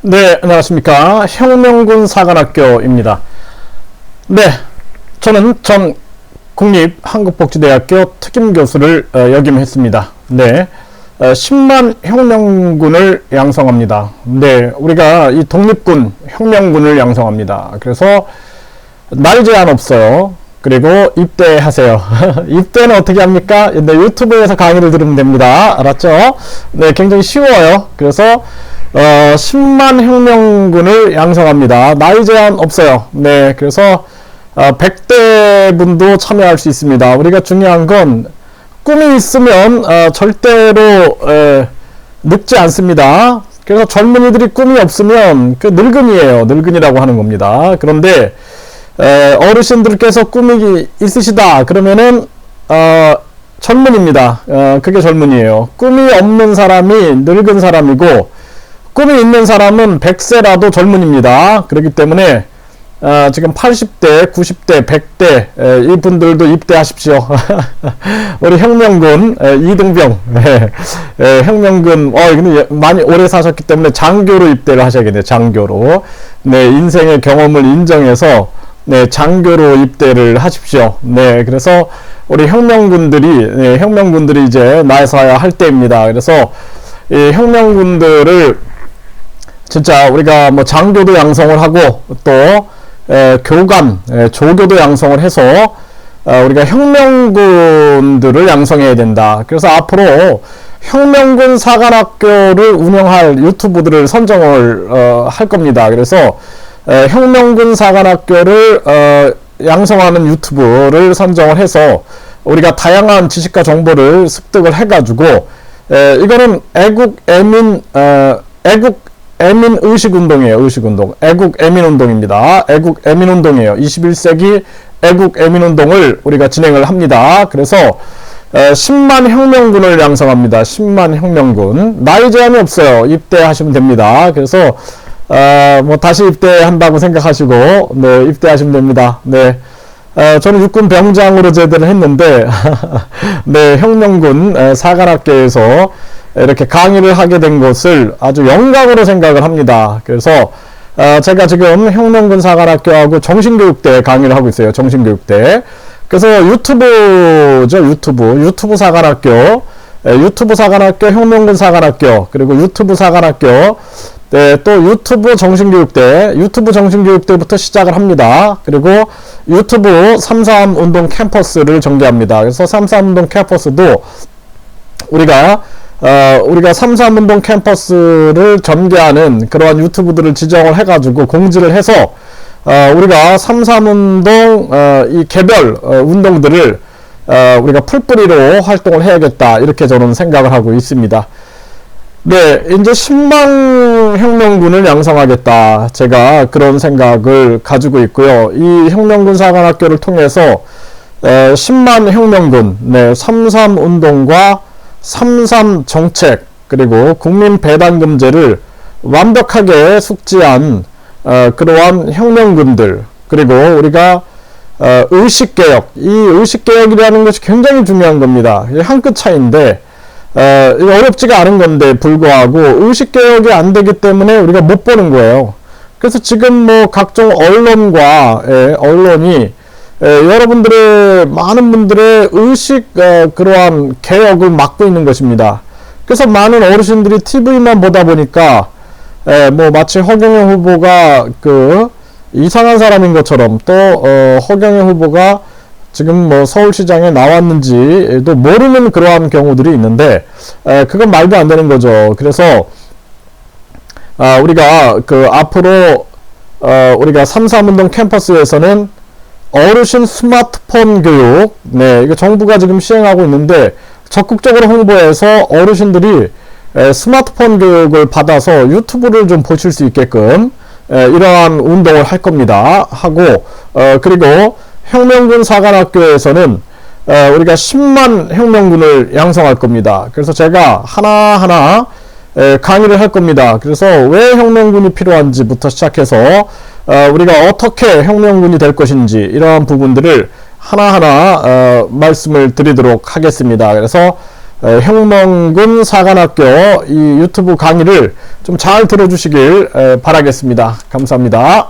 네, 안녕하십니까. 혁명군 사관학교입니다. 네, 저는 전 국립한국복지대학교 특임교수를 어, 역임했습니다. 네, 어, 10만 혁명군을 양성합니다. 네, 우리가 이 독립군, 혁명군을 양성합니다. 그래서 나이 제한 없어요. 그리고 입대하세요. 입대는 어떻게 합니까? 네, 유튜브에서 강의를 들으면 됩니다. 알았죠? 네, 굉장히 쉬워요. 그래서 어, 10만 혁명군을 양성합니다. 나이 제한 없어요. 네, 그래서 어, 100대 분도 참여할 수 있습니다. 우리가 중요한 건 꿈이 있으면 어, 절대로 에, 늙지 않습니다. 그래서 젊은이들이 꿈이 없으면 그 늙은이에요. 늙은이라고 하는 겁니다. 그런데 에, 어르신들께서 꿈이 있으시다 그러면은 어, 젊은입니다. 어, 그게 젊은이에요. 꿈이 없는 사람이 늙은 사람이고 꿈이 있는 사람은 100세라도 젊은입니다. 그렇기 때문에 어, 지금 80대, 90대, 100대 에, 이분들도 입대하십시오. 우리 혁명군 에, 이등병 에, 에, 혁명군 어 근데 예, 많이 오래 사셨기 때문에 장교로 입대를 하셔야겠네요. 장교로 네 인생의 경험을 인정해서 네 장교로 입대를 하십시오. 네 그래서 우리 혁명군들이 네, 혁명군들이 이제 나서야 할 때입니다. 그래서 이 혁명군들을 진짜 우리가 뭐 장교도 양성을 하고 또 에, 교관, 에, 조교도 양성을 해서 어, 우리가 혁명군들을 양성해야 된다. 그래서 앞으로 혁명군 사관학교를 운영할 유튜브들을 선정을 어, 할 겁니다. 그래서 에, 혁명군 사관학교를 어, 양성하는 유튜브를 선정을 해서 우리가 다양한 지식과 정보를 습득을 해가지고 에, 이거는 애국 애민 어, 애국 애민 의식 운동이에요. 의식 운동. 애국 애민 운동입니다. 애국 애민 운동이에요. 21세기 애국 애민 운동을 우리가 진행을 합니다. 그래서 에, 10만 혁명군을 양성합니다. 10만 혁명군. 나이 제한이 없어요. 입대하시면 됩니다. 그래서 어, 뭐 다시 입대한다고 생각하시고 네, 입대하시면 됩니다. 네. 어, 저는 육군 병장으로 제대를 했는데 네, 혁명군 에, 사관학교에서 이렇게 강의를 하게 된 것을 아주 영광으로 생각을 합니다. 그래서 어, 제가 지금 혁명군 사관학교하고 정신교육대 강의를 하고 있어요. 정신교육대. 그래서 유튜브죠, 유튜브. 유튜브 사관학교, 에, 유튜브 사관학교, 혁명군 사관학교, 그리고 유튜브 사관학교, 네, 또 유튜브 정신교육대, 유튜브 정신교육대부터 시작을 합니다. 그리고 유튜브 33 운동 캠퍼스를 전개합니다. 그래서 33 운동 캠퍼스도 우리가 어, 우리가 33운동 캠퍼스를 전개하는 그러한 유튜브들을 지정을 해가지고 공지를 해서 어, 우리가 33운동 어, 이 개별 어, 운동들을 어, 우리가 풀뿌리로 활동을 해야겠다 이렇게 저는 생각을 하고 있습니다. 네, 이제 10만 혁명군을 양성하겠다. 제가 그런 생각을 가지고 있고요. 이 혁명군 사관학교를 통해서 에, 10만 혁명군, 네, 33운동과 33 정책 그리고 국민 배당 금제를 완벽하게 숙지한 어, 그러한 혁명군들 그리고 우리가 어, 의식 개혁 이 의식 개혁이라는 것이 굉장히 중요한 겁니다. 한 끗 차이인데 어, 어렵지가 않은 건데 불구하고 의식 개혁이 안 되기 때문에 우리가 못 보는 거예요. 그래서 지금 뭐 각종 언론과 예, 언론이 에, 여러분들의 많은 분들의 의식 어, 그러한 개혁을 막고 있는 것입니다. 그래서 많은 어르신들이 TV만 보다 보니까 에, 뭐 마치 허경영 후보가 그 이상한 사람인 것처럼 또 어, 허경영 후보가 지금 뭐 서울시장에 나왔는지도 모르는 그러한 경우들이 있는데 에, 그건 말도 안 되는 거죠. 그래서 아, 우리가 그 앞으로 어, 우리가 33운동 캠퍼스에서는 어르신 스마트폰 교육, 네, 이거 정부가 지금 시행하고 있는데 적극적으로 홍보해서 어르신들이 에, 스마트폰 교육을 받아서 유튜브를 좀 보실 수 있게끔 에, 이러한 운동을 할 겁니다. 하고 어, 그리고 혁명군 사관학교에서는 에, 우리가 10만 혁명군을 양성할 겁니다. 그래서 제가 하나하나 에, 강의를 할 겁니다. 그래서 왜 혁명군이 필요한지부터 시작해서 어, 우리가 어떻게 혁명군이 될 것인지 이러한 부분들을 하나하나 어, 말씀을 드리도록 하겠습니다. 그래서 에, 형명군 사관학교 이 유튜브 강의를 좀 잘 들어주시길 에, 바라겠습니다. 감사합니다.